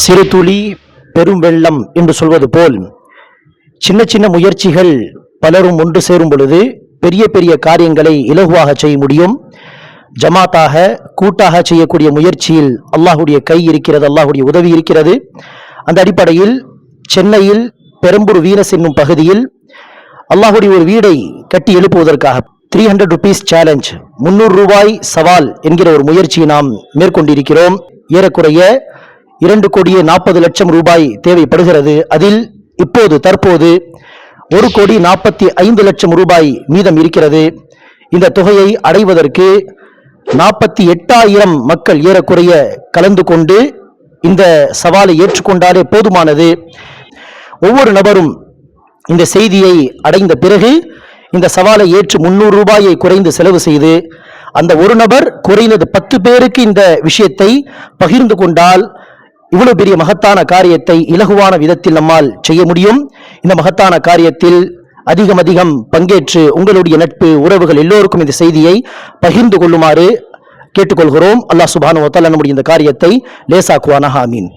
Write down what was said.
சிறு துளி பெரும் வெள்ளம் என்று சொல்வது போல் சின்ன சின்ன முயற்சிகள் பலரும் ஒன்று சேரும் பொழுது பெரிய பெரிய காரியங்களை இலகுவாக செய்ய முடியும். ஜமாத்தாக கூட்டாக செய்யக்கூடிய முயற்சியில் அல்லாஹுடைய கை இருக்கிறது அல்லாஹுடைய உதவி இருக்கிறது. அந்த அடிப்படையில் சென்னையில் பெரம்பூர் வீனஸ் என்னும் பகுதியில் அல்லாஹுடைய ஒரு வீடை கட்டி எழுப்புவதற்காக த்ரீ ஹண்ட்ரட் ருபீஸ் சேலஞ்ச் முந்நூறு ரூபாய் சவால் என்கிற ஒரு முயற்சியை நாம் மேற்கொண்டிருக்கிறோம். ஏறக்குறைய இரண்டு கோடியே நாற்பது லட்சம் ரூபாய் தேவைப்படுகிறது. அதில் இப்போது தற்போது ஒரு கோடி நாற்பத்தி ஐந்து லட்சம் ரூபாய் மீதம் இருக்கிறது. இந்த தொகையை அடைவதற்கு நாற்பத்தி எட்டாயிரம் மக்கள் ஏறக்குறைய கலந்து கொண்டு இந்த சவாலை ஏற்றுக்கொண்டாலே போதுமானது. ஒவ்வொரு நபரும் இந்த செய்தியை அடைந்த பிறகு இந்த சவாலை ஏற்று முன்னூறு ரூபாயை குறைந்து செலவு செய்து அந்த ஒரு நபர் குறைந்தது பத்து பேருக்கு இந்த விஷயத்தை பகிர்ந்து கொண்டால் இவ்வளவு பெரிய மகத்தான காரியத்தை இலகுவான விதத்தில் நம்மால் செய்ய முடியும். இந்த மகத்தான காரியத்தில் அதிகம் அதிகம் பங்கேற்று உங்களுடைய நட்பு உறவுகள் எல்லோருக்கும் இந்த செய்தியை பகிர்ந்து கொள்ளுமாறு கேட்டுக்கொள்கிறோம். அல்லாஹ் சுபானு வத்தாலா நம்முடைய இந்த காரியத்தை லேசாக்குவானா ஹாமீன்